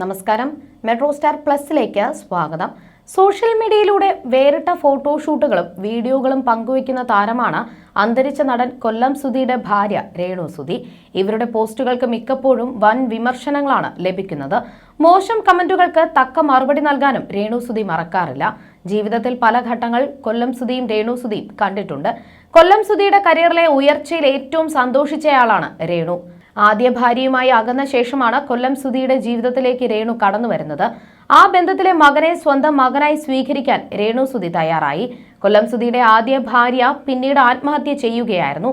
നമസ്കാരം. Metro star പ്ലസിലേക്ക് സ്വാഗതം. Social മീഡിയയിലൂടെ വേറിട്ട ഫോട്ടോഷൂട്ടുകളും വീഡിയോകളും പങ്കുവയ്ക്കുന്ന താരമാണ് അന്തരിച്ച നടൻ കൊല്ലം സുധിയുടെ ഭാര്യ രേണു സുധി. ഇവരുടെ പോസ്റ്റുകൾക്ക് മിക്കപ്പോഴും വൻ വിമർശനങ്ങളാണ് ലഭിക്കുന്നത്. മോശം കമന്റുകൾക്ക് തക്ക മറുപടി നൽകാനും രേണു സുധി മറക്കാറില്ല. ജീവിതത്തിൽ പല ഘട്ടങ്ങൾ കൊല്ലം സുധിയും രേണു സുധിയും കണ്ടിട്ടുണ്ട്. കൊല്ലം സുധിയുടെ കരിയറിലെ ഉയർച്ചയിൽ ഏറ്റവും സന്തോഷിച്ചയാളാണ് രേണു. ആദ്യ ഭാര്യയുമായി അകന്ന ശേഷമാണ് കൊല്ലം സുധിയുടെ ജീവിതത്തിലേക്ക് രേണു കടന്നു വരുന്നത്. ആ ബന്ധത്തിലെ മകനെ സ്വന്തം മകനായി സ്വീകരിക്കാൻ രേണു സുധി തയ്യാറായി. കൊല്ലം സുധിയുടെ ആദ്യ ഭാര്യ പിന്നീട് ആത്മഹത്യ ചെയ്യുകയായിരുന്നു.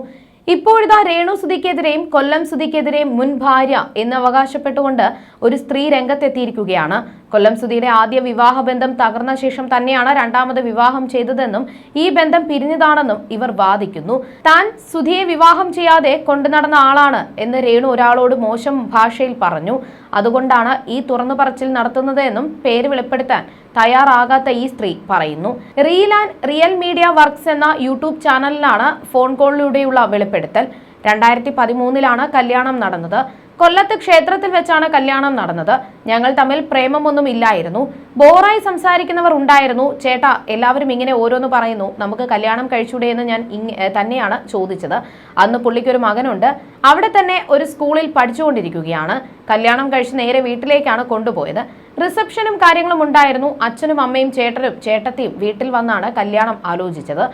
ഇപ്പോഴിതാ രേണു സുധിക്കെതിരെയും കൊല്ലം സുധിക്കെതിരെയും മുൻ ഭാര്യ എന്ന് അവകാശപ്പെട്ടുകൊണ്ട് ഒരു സ്ത്രീ രംഗത്തെത്തിയിരിക്കുകയാണ്. കൊല്ലം സുധിയുടെ ആദ്യ വിവാഹ ബന്ധം തകർന്ന ശേഷം തന്നെയാണ് രണ്ടാമത് വിവാഹം ചെയ്തതെന്നും ഈ ബന്ധം പിരിഞ്ഞതാണെന്നും ഇവർ വാദിക്കുന്നു. താൻ സുധിയെ വിവാഹം ചെയ്യാതെ കൊണ്ടു നടന്ന ആളാണ് എന്ന് രേണു ഒരാളോട് മോശം ഭാഷയിൽ പറഞ്ഞു. അതുകൊണ്ടാണ് ഈ തുറന്നു പറച്ചിൽ നടത്തുന്നത് എന്നും പേര് വെളിപ്പെടുത്താൻ തയ്യാറാകാത്ത ഈ സ്ത്രീ പറയുന്നു. Reel and real media works എന്ന യൂട്യൂബ് ചാനലിലാണ് ഫോൺ കോളിലൂടെയുള്ള വെളിപ്പെടുത്തൽ. രണ്ടായിരത്തി പതിമൂന്നിലാണ് കല്യാണം നടന്നത്. കൊല്ലത്ത് ക്ഷേത്രത്തിൽ വെച്ചാണ് കല്യാണം നടന്നത്. ഞങ്ങൾ തമ്മിൽ പ്രേമമൊന്നും ഇല്ലായിരുന്നു ബോറായി സംസാരിക്കുന്നവർ ഉണ്ടായിരുന്നു. ചേട്ടാ എല്ലാവരും ഇങ്ങനെ ഓരോന്ന് പറയുന്നു. നമുക്ക് കല്യാണം കഴിച്ചൂടെ എന്ന് ഞാൻ തന്നെയാണ് ചോദിച്ചത്. അന്ന് പുള്ളിക്കൊരു മകനുണ്ട്. അവിടെ തന്നെ ഒരു സ്കൂളിൽ പഠിച്ചുകൊണ്ടിരിക്കുകയാണ്. കല്യാണം കഴിച്ച് നേരെ വീട്ടിലേക്കാണ് കൊണ്ടുപോയത്. റിസപ്ഷനും കാര്യങ്ങളും ഉണ്ടായിരുന്നു. അച്ഛനും അമ്മയും ചേട്ടനും ചേട്ടത്തിയും വീട്ടിൽ വന്നാണ് കല്യാണം ആലോചിച്ചത്.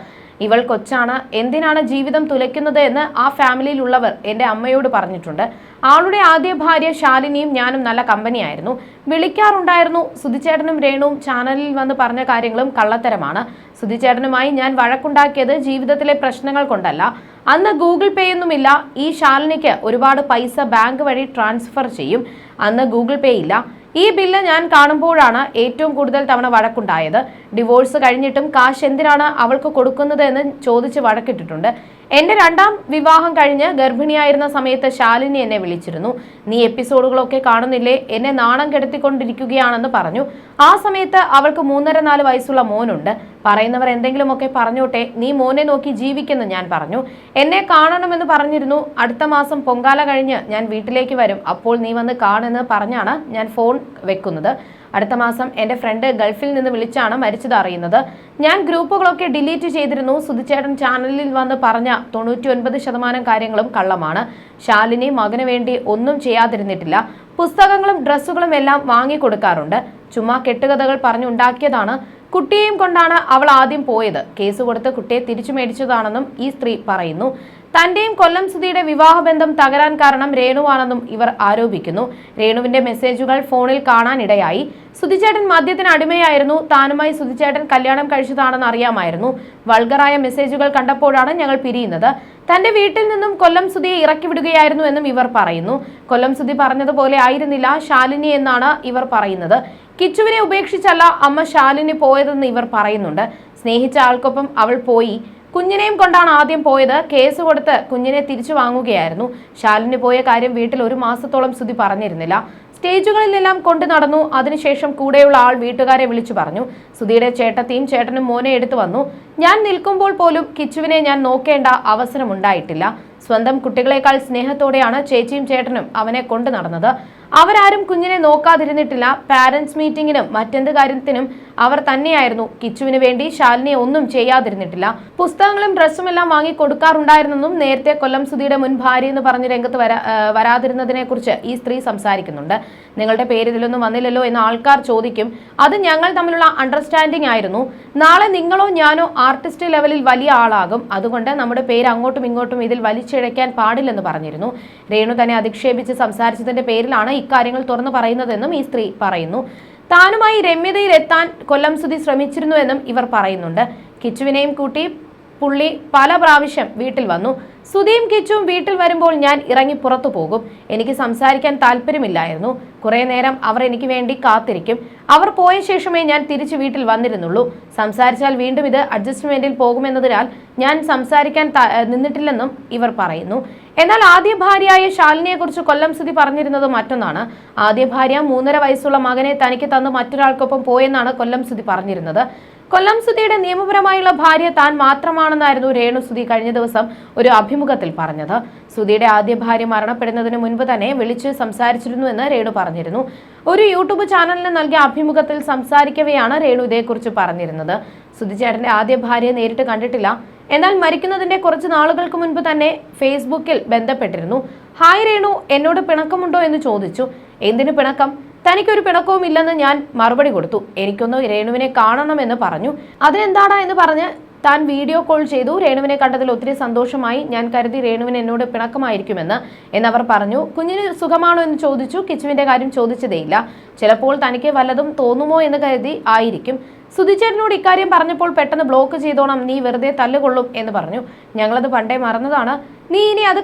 ഇവൾ കൊച്ചാണ്. എന്തിനാണ് ജീവിതം തുലയ്ക്കുന്നത് എന്ന് ആ ഫാമിലിയിലുള്ളവർ എന്റെ അമ്മയോട് പറഞ്ഞിട്ടുണ്ട്. ആളുടെ ആദ്യ ഭാര്യ ശാലിനിയും ഞാനും നല്ല കമ്പനിയായിരുന്നു. വിളിക്കാറുണ്ടായിരുന്നു. സുധിച്ചേട്ടനും രേണുവും ചാനലിൽ വന്ന് പറഞ്ഞ കാര്യങ്ങളും കള്ളത്തരമാണ്. സുധിച്ചേട്ടനുമായി ഞാൻ വഴക്കുണ്ടാക്കിയത് ജീവിതത്തിലെ പ്രശ്നങ്ങൾ കൊണ്ടല്ല. അന്ന് ഗൂഗിൾ പേ ഒന്നുമില്ല ഈ ശാലിനിക്ക് ഒരുപാട് പൈസ ബാങ്ക് വഴി ട്രാൻസ്ഫർ ചെയ്യും. അന്ന് ഗൂഗിൾ പേ ഇല്ല. ഈ ബില്ല് ഞാൻ കാണുമ്പോഴാണ് ഏറ്റവും കൂടുതൽ തവണ വഴക്കുണ്ടായത്. ഡിവോഴ്സ് കഴിഞ്ഞിട്ടും കാശ് എന്തിനാണ് അവൾക്ക് കൊടുക്കുന്നത് എന്ന് ചോദിച്ച് വഴക്കിട്ടിട്ടുണ്ട്. എന്റെ രണ്ടാം വിവാഹം കഴിഞ്ഞ് ഗർഭിണിയായിരുന്ന സമയത്ത് ശാലിനി എന്നെ വിളിച്ചിരുന്നു. നീ എപ്പിസോഡുകളൊക്കെ കാണുന്നില്ലേ? എന്നെ നാണം കെടുത്തിക്കൊണ്ടിരിക്കുകയാണെന്ന് പറഞ്ഞു. ആ സമയത്ത് അവൾക്ക് മൂന്നര നാല് വയസ്സുള്ള മോനുണ്ട്. പറയുന്നവർ എന്തെങ്കിലുമൊക്കെ പറഞ്ഞോട്ടെ? നീ മോനെ നോക്കി ജീവിക്കുന്നു ഞാൻ പറഞ്ഞു. എന്നെ കാണണമെന്ന് പറഞ്ഞിരുന്നു. അടുത്ത മാസം പൊങ്കാല കഴിഞ്ഞ് ഞാൻ വീട്ടിലേക്ക് വരും. അപ്പോൾ നീ വന്ന് കാണുമെന്ന് പറഞ്ഞാണ് ഞാൻ ഫോൺ വെക്കുന്നത്. അടുത്ത മാസം എന്റെ ഫ്രണ്ട് ഗൾഫിൽ നിന്ന് വിളിച്ചാണ് മരിച്ചത് അറിയുന്നത്. ഞാൻ ഗ്രൂപ്പുകളൊക്കെ ഡിലീറ്റ് ചെയ്തിരുന്നു. സുധിച്ചേട്ടൻ ചാനലിൽ വന്ന് പറഞ്ഞ തൊണ്ണൂറ്റി ഒൻപത് ശതമാനം കാര്യങ്ങളും കള്ളമാണ്. ശാലിനി മകന് വേണ്ടി ഒന്നും ചെയ്യാതിരുന്നിട്ടില്ല. പുസ്തകങ്ങളും ഡ്രസ്സുകളും എല്ലാം വാങ്ങിക്കൊടുക്കാറുണ്ട്. ചുമ്മാ കെട്ടുകഥകൾ പറഞ്ഞുണ്ടാക്കിയതാണ്. കുട്ടിയെയും കൊണ്ടാണ് അവൾ ആദ്യം പോയത്. കേസ് കൊടുത്ത് കുട്ടിയെ തിരിച്ചു മേടിച്ചതാണെന്നും ഈ സ്ത്രീ പറയുന്നു. തന്റെയും കൊല്ലം സുധിയുടെ വിവാഹബന്ധം തകരാൻ കാരണം രേണുവാണെന്നും ഇവർ ആരോപിക്കുന്നു. രേണുവിന്റെ മെസ്സേജുകൾ ഫോണിൽ കാണാനിടയായി. സുധിച്ചേട്ടൻ മദ്യത്തിന് അടിമയായിരുന്നു. താനുമായി സുധിച്ചേട്ടൻ കല്യാണം കഴിച്ചതാണെന്ന് അറിയാമായിരുന്നു. വൾഗറായ മെസ്സേജുകൾ കണ്ടപ്പോഴാണ് ഞങ്ങൾ പിരിയുന്നത്. തന്റെ വീട്ടിൽ നിന്നും കൊല്ലം സുധിയെ ഇറക്കി വിടുകയായിരുന്നു എന്നും ഇവർ പറയുന്നു. കൊല്ലം സുധി പറഞ്ഞതുപോലെ ആയിരുന്നില്ല. ശാലിനി എന്നാണ് ഇവർ പറയുന്നത്. കിച്ചുവിനെ ഉപേക്ഷിച്ചല്ല അമ്മ ശാലിനി പോയതെന്ന് ഇവർ പറയുന്നുണ്ട്. സ്നേഹിച്ച ആൾക്കൊപ്പം അവൾ പോയി. കുഞ്ഞിനെയും കൊണ്ടാണ് ആദ്യം പോയത്. കേസ് കൊടുത്ത് കുഞ്ഞിനെ തിരിച്ചു വാങ്ങുകയായിരുന്നു. ശാലിനി പോയ കാര്യം വീട്ടിൽ ഒരു മാസത്തോളം സ്തുതി പറഞ്ഞിരുന്നില്ല. സ്റ്റേജുകളിലെല്ലാം കൊണ്ടു നടന്നു. അതിനുശേഷം കൂടെയുള്ള ആൾ വീട്ടുകാരെ വിളിച്ചു പറഞ്ഞു. സുധിയുടെ ചേട്ടത്തിയും ചേട്ടനും മോനെ എടുത്തു വന്നു. ഞാൻ നിൽക്കുമ്പോൾ പോലും കിച്ചുവിനെ ഞാൻ നോക്കേണ്ട അവസരമുണ്ടായിട്ടില്ല. സ്വന്തം കുട്ടികളെക്കാൾ സ്നേഹത്തോടെയാണ് ചേച്ചിയും ചേട്ടനും അവനെ കൊണ്ടു നടന്നത്. അവരാരും കുഞ്ഞിനെ നോക്കാതിരുന്നിട്ടില്ല. പാരന്റ്സ് മീറ്റിംഗിനും മറ്റെന്ത് കാര്യത്തിനും അവർ തന്നെയായിരുന്നു. കിച്ചുവിന് വേണ്ടി ശാലിനിയെ ഒന്നും ചെയ്യാതിരുന്നിട്ടില്ല. പുസ്തകങ്ങളും ഡ്രസ്സും എല്ലാം വാങ്ങി കൊടുക്കാറുണ്ടായിരുന്നെന്നും നേരത്തെ കൊല്ലം സുധിയുടെ മുൻ ഭാര്യ എന്ന് പറഞ്ഞ് രംഗത്ത് വരാ വരാതിരുന്നതിനെ കുറിച്ച് ഈ സ്ത്രീ സംസാരിക്കുന്നുണ്ട്. നിങ്ങളുടെ പേര് ഇതിലൊന്നും വന്നില്ലല്ലോ എന്ന് ആൾക്കാർ ചോദിക്കും. അത് ഞങ്ങൾ തമ്മിലുള്ള അണ്ടർസ്റ്റാൻഡിംഗ് ആയിരുന്നു. നാളെ നിങ്ങളോ ഞാനോ ആർട്ടിസ്റ്റ് ലെവലിൽ വലിയ ആളാകും. അതുകൊണ്ട് നമ്മുടെ പേര് അങ്ങോട്ടും ഇങ്ങോട്ടും ഇതിൽ വലിച്ചിഴയ്ക്കാൻ പാടില്ലെന്ന് പറഞ്ഞിരുന്നു. രേണു തന്നെ അധിക്ഷേപിച്ച് സംസാരിച്ചതിന്റെ പേരിലാണ് ഇക്കാര്യങ്ങൾ തുറന്നു പറയുന്നതെന്നും ഈ സ്ത്രീ പറയുന്നു. താനുമായി രമ്യതയിൽ എത്താൻ കൊല്ലം സുധി ശ്രമിച്ചിരുന്നുവെന്നും ഇവർ പറയുന്നുണ്ട്. കിച്ചുവിനെയും കൂട്ടി പുള്ളി പല പ്രാവശ്യം വീട്ടിൽ വന്നു. സുധിയും കിച്ചും വീട്ടിൽ വരുമ്പോൾ ഞാൻ ഇറങ്ങി പുറത്തു പോകും. എനിക്ക് സംസാരിക്കാൻ താല്പര്യമില്ലായിരുന്നു. കുറേ നേരം അവർ എനിക്ക് വേണ്ടി കാത്തിരിക്കും. അവർ പോയ ശേഷമേ ഞാൻ തിരിച്ചു വീട്ടിൽ വന്നിരുന്നുള്ളൂ. സംസാരിച്ചാൽ വീണ്ടും ഇത് അഡ്ജസ്റ്റ്മെന്റിൽ പോകുമെന്നതിനാൽ ഞാൻ സംസാരിക്കാൻ നിന്നിട്ടില്ലെന്നും ഇവർ പറയുന്നു. എന്നാൽ ആദ്യ ഭാര്യയായ ശാലിനിയെ കുറിച്ച് കൊല്ലം സുധി പറഞ്ഞിരുന്നത് മറ്റൊന്നാണ്. ആദ്യ ഭാര്യ മൂന്നര വയസ്സുള്ള മകനെ തനിക്ക് തന്ന് മറ്റൊരാൾക്കൊപ്പം പോയെന്നാണ് കൊല്ലം സുധി പറഞ്ഞിരുന്നത്. കൊല്ലം സുധിയുടെ നിയമപരമായുള്ള ഭാര്യ താൻ മാത്രമാണെന്നായിരുന്നു രേണു സുധി കഴിഞ്ഞ ദിവസം ഒരു അഭിമുഖത്തിൽ പറഞ്ഞത്. സുധിയുടെ ആദ്യ ഭാര്യ മരണപ്പെടുന്നതിന് മുൻപ് തന്നെ വിളിച്ച് സംസാരിച്ചിരുന്നുവെന്ന് രേണു പറഞ്ഞിരുന്നു. ഒരു യൂട്യൂബ് ചാനലിന് നൽകിയ അഭിമുഖത്തിൽ സംസാരിക്കവെയാണ് രേണു ഇതേക്കുറിച്ച് പറഞ്ഞിരുന്നത്. സുധിചേട്ടന്റെ ആദ്യ ഭാര്യയെ നേരിട്ട് കണ്ടിട്ടില്ല. എന്നാൽ മരിക്കുന്നതിന്റെ കുറച്ച് നാളുകൾക്ക് മുൻപ് തന്നെ ഫേസ്ബുക്കിൽ ബന്ധപ്പെട്ടിരുന്നു. ഹായ് രേണു എന്നോട് പിണക്കമുണ്ടോ? എന്ന് ചോദിച്ചു. എന്തിനു പിണക്കം? തനിക്കൊരു പിണക്കവും ഇല്ലെന്ന് ഞാൻ മറുപടി കൊടുത്തു. എനിക്കൊന്ന് രേണുവിനെ കാണണമെന്ന് പറഞ്ഞു. അതിനെന്താടാ എന്ന് പറഞ്ഞ് താൻ വീഡിയോ കോൾ ചെയ്തു. രേണുവിനെ കണ്ടതിൽ ഒത്തിരി സന്തോഷമായി. ഞാൻ കരുതി രേണുവിന് എന്നോട് പിണക്കമായിരിക്കുമെന്ന് എന്നവർ പറഞ്ഞു. കുഞ്ഞിന് സുഖമാണോ എന്ന് ചോദിച്ചു. കിച്ചുവിന്റെ കാര്യം ചോദിച്ചതേയില്ല. ചിലപ്പോൾ തനിക്ക് വല്ലതും തോന്നുമോ എന്ന് കരുതി ആയിരിക്കും. സുധിച്ചേട്ടനോട് ഇക്കാര്യം പറഞ്ഞപ്പോൾ പെട്ടെന്ന് ബ്ലോക്ക് ചെയ്തോണം. നീ വെറുതെ തല്ലുകൊള്ളും എന്ന് പറഞ്ഞു. ഞങ്ങളത് പണ്ടേ മറന്നതാണ്. നീ ഇനി അത്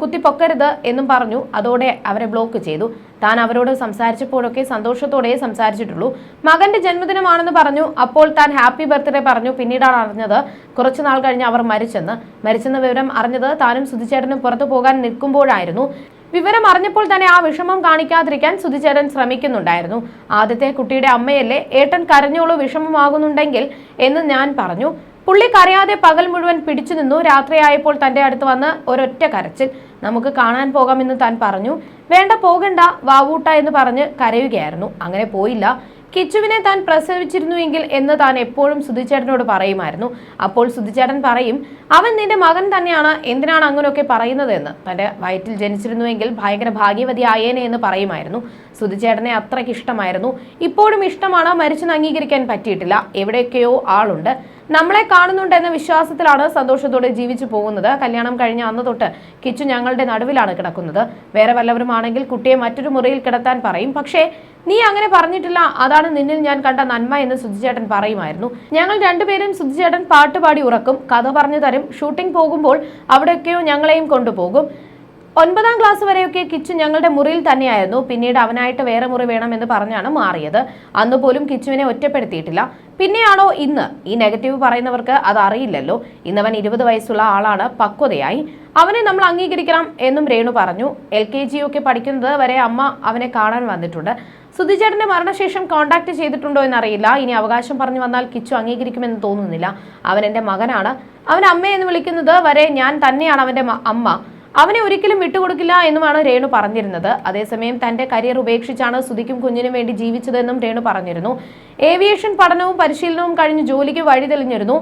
കുത്തിപ്പൊക്കരുത് എന്നും പറഞ്ഞു. അതോടെ അവരെ ബ്ലോക്ക് ചെയ്തു. താൻ അവരോട് സംസാരിച്ചപ്പോഴൊക്കെ സന്തോഷത്തോടെ സംസാരിച്ചിട്ടുള്ളൂ. മകന്റെ ജന്മദിനമാണെന്ന് പറഞ്ഞു. അപ്പോൾ താൻ ഹാപ്പി ബർത്ത്ഡേ പറഞ്ഞു. പിന്നീടാണ് അറിഞ്ഞത് കുറച്ചു നാൾ കഴിഞ്ഞ് അവർ മരിച്ചെന്ന്. മരിച്ചെന്ന വിവരം അറിഞ്ഞത് താനും സുധിച്ചേട്ടനും പുറത്തു പോകാൻ നിൽക്കുമ്പോഴായിരുന്നു. വിവരം അറിഞ്ഞപ്പോൾ തന്നെ ആ വിഷമം കാണിക്കാതിരിക്കാൻ സുധിചേരൻ ശ്രമിക്കുന്നുണ്ടായിരുന്നു. ആദ്യത്തെ കുട്ടിയുടെ അമ്മയല്ലേ? ഏട്ടൻ കരഞ്ഞോളൂ വിഷമമാകുന്നുണ്ടെങ്കിൽ എന്ന് ഞാൻ പറഞ്ഞു. പുള്ളി കരയാതെ പകൽ മുഴുവൻ പിടിച്ചു നിന്നു. രാത്രിയായപ്പോൾ തന്റെ അടുത്ത് വന്ന് ഒരൊറ്റ കരച്ചിൽ. നമുക്ക് കാണാൻ പോകാമെന്ന് താൻ പറഞ്ഞു. വേണ്ട പോകണ്ട വാവൂട്ട എന്ന് പറഞ്ഞ് കരയുകയായിരുന്നു. അങ്ങനെ പോയില്ല. കിച്ചുവിനെ താൻ പ്രസവിച്ചിരുന്നുവെങ്കിൽ എന്ന് താൻ എപ്പോഴും സുധിച്ചേട്ടനോട് പറയുമായിരുന്നു. അപ്പോൾ സുധിച്ചേട്ടൻ പറയും അവൻ നിന്റെ മകൻ തന്നെയാണ് എന്തിനാണ് അങ്ങനെയൊക്കെ പറയുന്നത് എന്ന്? തന്റെ വയറ്റിൽ ജനിച്ചിരുന്നുവെങ്കിൽ ഭയങ്കര ഭാഗ്യവതി ആയേനെ എന്ന് പറയുമായിരുന്നു. സുധിച്ചേട്ടനെ അത്രയ്ക്ക് ഇഷ്ടമായിരുന്നു. ഇപ്പോഴും ഇഷ്ടമാണ് മരിച്ചെന്ന് അംഗീകരിക്കാൻ പറ്റിയിട്ടില്ല. എവിടെയൊക്കെയോ ആളുണ്ട്. നമ്മളെ കാണുന്നുണ്ട് എന്ന വിശ്വാസത്തിലാണ് സന്തോഷത്തോടെ ജീവിച്ചു പോകുന്നത്. കല്യാണം കഴിഞ്ഞ അന്ന് തൊട്ട് കിച്ചു ഞങ്ങളുടെ നടുവിലാണ് കിടക്കുന്നത്. വേറെ വല്ലവരുമാണെങ്കിൽ കുട്ടിയെ മറ്റൊരു മുറിയിൽ കിടത്താൻ പറയും. പക്ഷേ നീ അങ്ങനെ പറഞ്ഞിട്ടില്ല. അതാണ് നിന്നിൽ ഞാൻ കണ്ട നന്മ എന്ന് സുധിച്ചേട്ടൻ പറയുമായിരുന്നു. ഞങ്ങൾ രണ്ടുപേരും സുധിച്ചേട്ടൻ പാട്ടുപാടി ഉറക്കും. കഥ പറഞ്ഞു തരും. ഷൂട്ടിംഗ് പോകുമ്പോൾ അവിടെയൊക്കെയോ ഞങ്ങളെയും കൊണ്ടുപോകും. ഒൻപതാം ക്ലാസ് വരെയൊക്കെ കിച്ചു ഞങ്ങളുടെ മുറിയിൽ തന്നെയായിരുന്നു. പിന്നീട് അവനായിട്ട് വേറെ മുറി വേണമെന്ന് പറഞ്ഞാണ് മാറിയത്. അന്ന് പോലും കിച്ചുവിനെ ഒറ്റപ്പെടുത്തിയിട്ടില്ല. പിന്നെയാണോ ഇന്ന്? ഈ നെഗറ്റീവ് പറയുന്നവർക്ക് അത് അറിയില്ലല്ലോ. ഇന്നവൻ ഇരുപത് വയസ്സുള്ള ആളാണ്. പക്വതയായി. അവനെ നമ്മൾ അംഗീകരിക്കണം എന്നും രേണു പറഞ്ഞു. എൽ കെ ജി ഒക്കെ പഠിക്കുന്നത് വരെ അമ്മ അവനെ കാണാൻ വന്നിട്ടുണ്ട്. സുധിചേട്ടന്റെ മരണശേഷം കോണ്ടാക്ട് ചെയ്തിട്ടുണ്ടോ എന്നറിയില്ല. ഇനി അവകാശം പറഞ്ഞു വന്നാൽ കിച്ചു അംഗീകരിക്കുമെന്ന് തോന്നുന്നില്ല. അവൻ എന്റെ മകനാണ്. അവൻ അമ്മ എന്ന് വിളിക്കുന്നത് വരെ ഞാൻ തന്നെയാണ് അവന്റെ അമ്മ. അവനെ ഒരിക്കലും വിട്ടുകൊടുക്കില്ല എന്നുമാണ് രേണു പറഞ്ഞിരുന്നത്. അതേസമയം തന്റെ കരിയർ ഉപേക്ഷിച്ചാണ് സുധിക്കും കുഞ്ഞിനും വേണ്ടി ജീവിച്ചതെന്നും രേണു പറഞ്ഞിരുന്നു. ഏവിയേഷൻ പഠനവും പരിശീലനവും കഴിഞ്ഞ് ജോലിക്ക് വഴി തെളിഞ്ഞിരുന്നു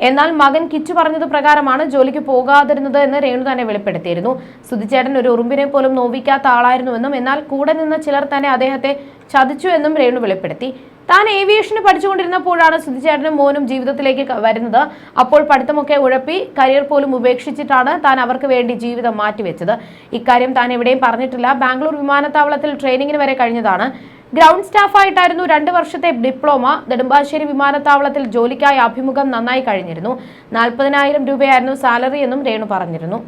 എന്നാൽ മകൻ കിച്ചു പറഞ്ഞത് പ്രകാരമാണ് ജോലിക്ക് പോകാതിരുന്നത് എന്ന് രേണു തന്നെ വെളിപ്പെടുത്തിയിരുന്നു. സുധിച്ചേട്ടൻ ഒരു ഉറുമ്പിനെ പോലും നോവിക്കാത്ത ആളായിരുന്നുവെന്നും എന്നാൽ കൂടെ നിന്ന ചിലർ തന്നെ അദ്ദേഹത്തെ ചതിച്ചു എന്നും രേണു വെളിപ്പെടുത്തി. താൻ ഏവിയേഷന് പഠിച്ചുകൊണ്ടിരുന്നപ്പോഴാണ് സുധിച്ചേട്ടനും മോനും ജീവിതത്തിലേക്ക് വരുന്നത്. അപ്പോൾ പഠിത്തമൊക്കെ ഉഴപ്പി കരിയർ പോലും ഉപേക്ഷിച്ചിട്ടാണ് താൻ അവർക്ക് വേണ്ടി ജീവിതം മാറ്റിവെച്ചത്. ഇക്കാര്യം താൻ എവിടെയും പറഞ്ഞിട്ടില്ല. ബാംഗ്ലൂർ വിമാനത്താവളത്തിൽ ട്രെയിനിങ്ങിന് വരെ കഴിഞ്ഞതാണ്. ഗ്രൗണ്ട് സ്റ്റാഫായിട്ടായിരുന്നു രണ്ട് വർഷത്തെ ഡിപ്ലോമ. നെടുമ്പാശ്ശേരി വിമാനത്താവളത്തിൽ ജോലിക്കായി അഭിമുഖം നന്നായി കഴിഞ്ഞിരുന്നു. നാൽപ്പതിനായിരം രൂപയായിരുന്നു സാലറി എന്നും രേണു പറഞ്ഞിരുന്നു.